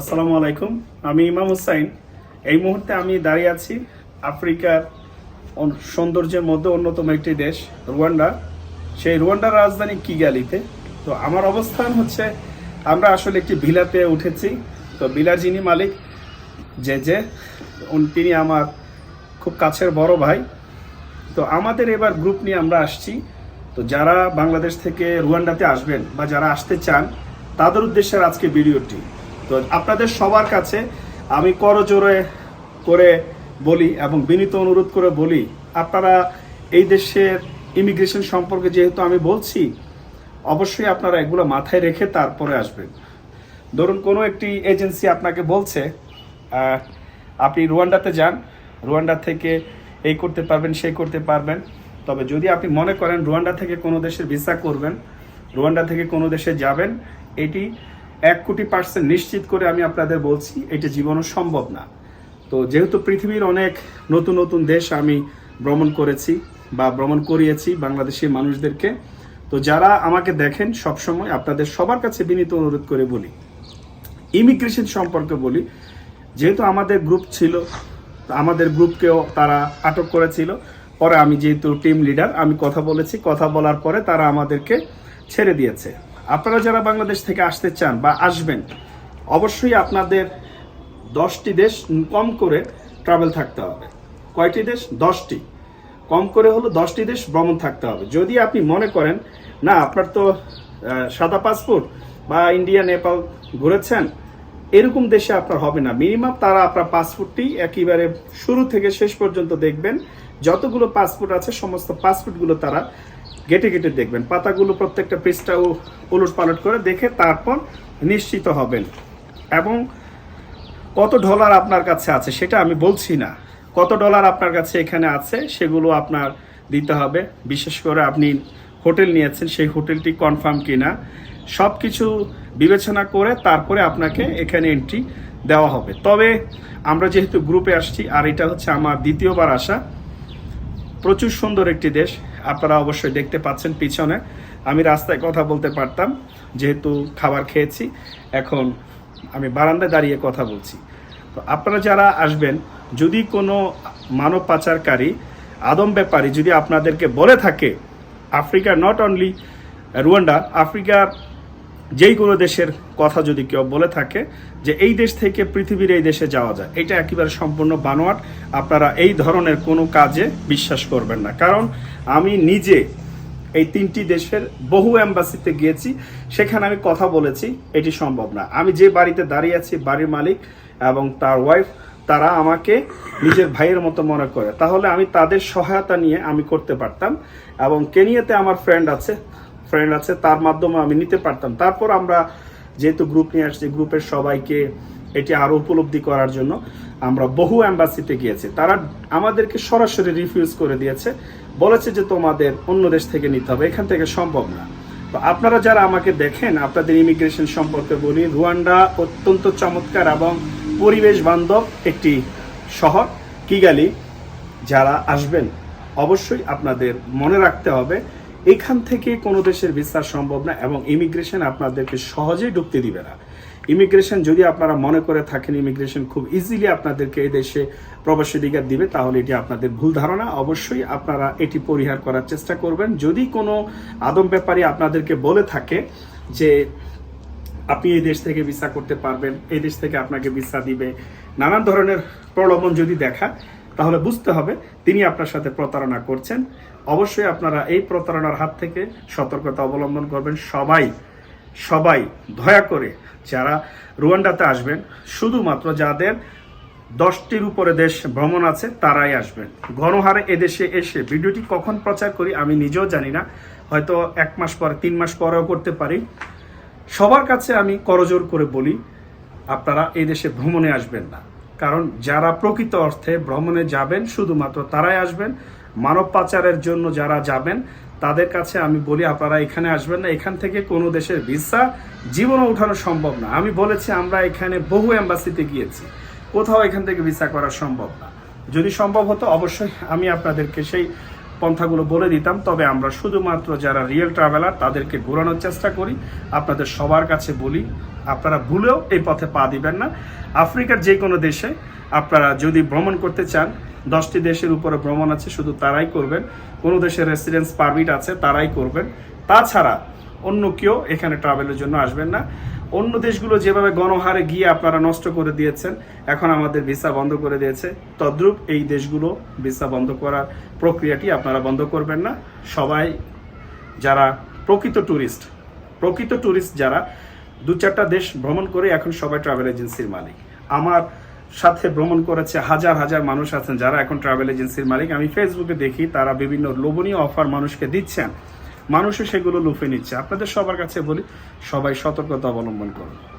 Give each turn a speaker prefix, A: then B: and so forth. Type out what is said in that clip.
A: আসসালামু আলাইকুম। আমি ইমাম হুসাইন। এই মুহূর্তে আমি দাঁড়িয়ে আছি আফ্রিকার সৌন্দর্যের মধ্যে অন্যতম একটি দেশ, রুয়ান্ডা। সেই রুয়ান্ডার রাজধানী কিগালিতে। তো আমার অবস্থান হচ্ছে, আমরা আসলে একটি ভিলাতে উঠেছি। তো ভিলার যিনি মালিক যে যে তিনি আমার খুব কাছের বড় ভাই। তো আমাদের এবার গ্রুপ নিয়ে আমরা আসছি। তো যারা বাংলাদেশ থেকে রুয়ান্ডাতে আসবেন বা যারা আসতে চান, তাদের উদ্দেশ্যে আজকে ভিডিওটি। তো আপনাদের সবার কাছে আমি করজোরে করে বলি এবং বিনীত অনুরোধ করে বলি, আপনারা এই দেশের ইমিগ্রেশন সম্পর্কে যেহেতু আমি বলছি, অবশ্যই আপনারা এগুলো মাথায় রেখে তারপরে আসবেন। ধরুন কোনো একটি এজেন্সি আপনাকে বলছে আপনি রুয়ান্ডাতে যান, রুয়ান্ডা থেকে এই করতে পারবেন, সেই করতে পারবেন। তবে যদি আপনি মনে করেন রুয়ান্ডা থেকে কোনো দেশের ভিসা করবেন, রুয়ান্ডা থেকে কোনো দেশে যাবেন, এটি এক কোটি পার্সেন্ট নিশ্চিত করে আমি আপনাদের বলছি, এটা জীবনও সম্ভব না। তো যেহেতু পৃথিবীর অনেক নতুন নতুন দেশ আমি ভ্রমণ করেছি বা ভ্রমণ করিয়েছি বাংলাদেশি মানুষদেরকে, তো যারা আমাকে দেখেন সবসময় আপনাদের সবার কাছে বিনীত অনুরোধ করে বলি ইমিগ্রেশন সম্পর্কে বলি, যেহেতু আমাদের গ্রুপ ছিল আমাদের গ্রুপকেও তারা আটক করেছিল, পরে আমি যেহেতু টিম লিডার আমি কথা বলেছি, কথা বলার পরে তারা আমাদেরকে ছেড়ে দিয়েছে। আপনারা যারা বাংলাদেশ থেকে আসতে চান বা আসবেন, অবশ্যই আপনাদের দশটি দেশ কম করে ট্রাভেল থাকতে হবে। কয়টি দেশ? দশটি। কম করে হলো দশটি দেশ ভ্রমণ থাকতে হবে। যদি আপনি মনে করেন, না, আপনার তো সাদা পাসপোর্ট বা ইন্ডিয়া নেপাল ঘুরেছেন, এরকম দেশে আপনার হবে না। মিনিমাম তারা আপনার পাসপোর্টটি একেবারে শুরু থেকে শেষ পর্যন্ত দেখবেন। যতগুলো পাসপোর্ট আছে, সমস্ত পাসপোর্টগুলো তারা গেটে গেটে দেখবেন। পাতাগুলো প্রত্যেকটা পৃষ্ঠা উলট পালট করে দেখে তারপর নিশ্চিত হবেন। এবং কত ডলার আপনার কাছে আছে সেটা আমি বলছি না। কত ডলার আপনার কাছে এখানে আছে সেগুলো আপনার দিতে হবে। বিশেষ করে আপনি হোটেল নিয়েছেন, সেই হোটেলটি কনফার্ম কিনা সব কিছু বিবেচনা করে তারপরে আপনাকে এখানে এন্ট্রি দেওয়া হবে। তবে আমরা যেহেতু গ্রুপে আসছি, আর এটা হচ্ছে আমার দ্বিতীয়বার আসা। প্রচুর সুন্দর একটি দেশ। আপনারা অবশ্যই দেখতে পাচ্ছেন পিছনে। আমি রাস্তায় কথা বলতে পারতাম, যেহেতু খাবার খেয়েছি। এখন আমি বারান্দায় দাঁড়িয়ে কথা বলছি। তো আপনারা যারা আসবেন, যদি কোনো মানব পাচারকারী, আদম ব্যাপারী যদি আপনাদেরকে বলে থাকে আফ্রিকা নট অনলি রুয়ান্ডা আফ্রিকার যেই কোনো দেশের কথা যদি কেউ বলে থাকে যে এই দেশ থেকে পৃথিবীর এই দেশে যাওয়া যায়, এটা একেবারে সম্পূর্ণ বানোয়াট। আপনারা এই ধরনের কোনো কাজে বিশ্বাস করবেন না। কারণ আমি নিজে এই তিনটি দেশের বহু অ্যাম্বাসিতে গিয়েছি, সেখানে আমি কথা বলেছি, এটি সম্ভব না। আমি যে বাড়িতে দাঁড়িয়ে আছি, বাড়ির মালিক এবং তার ওয়াইফ তারা আমাকে নিজের ভাইয়ের মতো মনে করে। তাহলে আমি তাদের সহায়তা নিয়ে আমি করতে পারতাম এবং কেনিয়াতে আমার ফ্রেন্ড আছে ফ্রেন্ড আছে, তার মাধ্যমে আমি নিতে পারতাম। তারপর আমরা যেহেতু গ্রুপ নিয়ে আসছি, গ্রুপের সবাইকে এটি আরও উপলব্ধি করার জন্য আমরা বহু অ্যাম্বাসিতে গিয়েছি। তারা আমাদেরকে সরাসরি রিফিউজ করে দিয়েছে, বলেছে যে তোমাদের অন্য দেশ থেকে নিতে হবে, এখান থেকে সম্ভব না। তো আপনারা যারা আমাকে দেখেন, আপনাদের ইমিগ্রেশন সম্পর্কে বলি, রুয়ান্ডা অত্যন্ত চমৎকার এবং পরিবেশ বান্ধব একটি শহর, কিগালি। যারা আসবেন, অবশ্যই আপনাদের মনে রাখতে হবে এখান থেকে কোনো দেশের ভিসা সম্ভব না এবং ইমিগ্রেশন আপনাদেরকে সহজেই ঢুকতে দিবে না। ইমিগ্রেশন যদি আপনারা মনে করে থাকেন ইমিগ্রেশন খুব ইজিলি আপনাদেরকে এই দেশে প্রবেশাধিকার দিবে, তাহলে এটি আপনাদের ভুল ধারণা। অবশ্যই আপনারা এটি পরিহার করার চেষ্টা করবেন। যদি কোনো আদম ব্যাপারী আপনাদেরকে বলে থাকে যে, আপনি এই দেশ থেকে ভিসা করতে পারবেন, এই দেশ থেকে আপনাকে ভিসা দিবে, নানান ধরনের প্রলোভন যদি দেখা তাহলে বুঝতে হবে তিনি আপনার সাথে প্রতারণা করছেন। অবশ্যই আপনারা এই প্রতারণার হাত থেকে সতর্কতা অবলম্বন করবেন। সবাই সবাই দয়া করে যারা রুয়ান্ডাতে আসবেন, শুধুমাত্র যাদের দশটির উপরে দেশ ভ্রমণ আছে, তারাই আসবেন। গণহারে এদেশে এসে ভিডিওটি কখন প্রচার করি আমি নিজেও জানি না। হয়তো এক মাস পরে, তিন মাস পরেও করতে পারি। সবার কাছে আমি করজোর করে বলি, আপনারা এই দেশে ভ্রমণে আসবেন না। কারণ যারা প্রকৃত অর্থে ভ্রমণে যাবেন, শুধুমাত্র তারাই আসবেন। মানব পাচারের জন্য যারা যাবেন, তাদের কাছে আমি বলি, আপনারা এখানে আসবেন না। এখান থেকে কোনো দেশের ভিসা জীবনও উঠানো সম্ভব না। আমি বলেছি, আমরা এখানে বহু অ্যাম্বাসিতে গিয়েছি। কোথাও এখান থেকে ভিসা করা সম্ভব না। যদি সম্ভব হতো, অবশ্যই আমি আপনাদেরকে সেই পন্থাগুলো বলে দিতাম, তবে আমরা শুধুমাত্র যারা রিয়েল ট্রাভেলার তাদেরকে ঘোরানোর চেষ্টা করি। আপনাদের সবার কাছে বলি, আপনারা ভুলেও এই পথে পা দিবেন না। আফ্রিকার যে কোনো দেশে আপনারা যদি ভ্রমণ করতে চান, দশটি দেশের উপরে ভ্রমণ আছে, শুধু তারাই করবেন। কোনো দেশের রেসিডেন্স পারমিট আছে, তারাই করবেন। তাছাড়া অন্য কেউ এখানে ট্রাভেলের জন্য আসবেন না। অন্য দেশগুলো যেভাবে গণহারে গিয়ে আপনারা নষ্ট করে দিয়েছেন, এখন আমাদের ভিসা বন্ধ করে দিয়েছে। তদ্রূপ এই দেশগুলো ভিসা বন্ধ করার প্রক্রিয়াটি আপনারা বন্ধ করবেন না। সবাই যারা প্রকৃত ট্যুরিস্ট প্রকৃত ট্যুরিস্ট যারা দু চারটা দেশ ভ্রমণ করে এখন সবাই ট্রাভেল এজেন্সির মালিক। আমার সাথে ভ্রমণ করেছে হাজার হাজার মানুষ আছেন যারা এখন ট্রাভেল এজেন্সির মালিক। আমি ফেসবুকে দেখি, তারা বিভিন্ন লোভনীয় অফার মানুষকে দিচ্ছেন। মানুষও সেগুলো লুফে নিচ্ছে। আপনাদের সবার কাছে বলি সবাই সতর্কতা অবলম্বন করুন।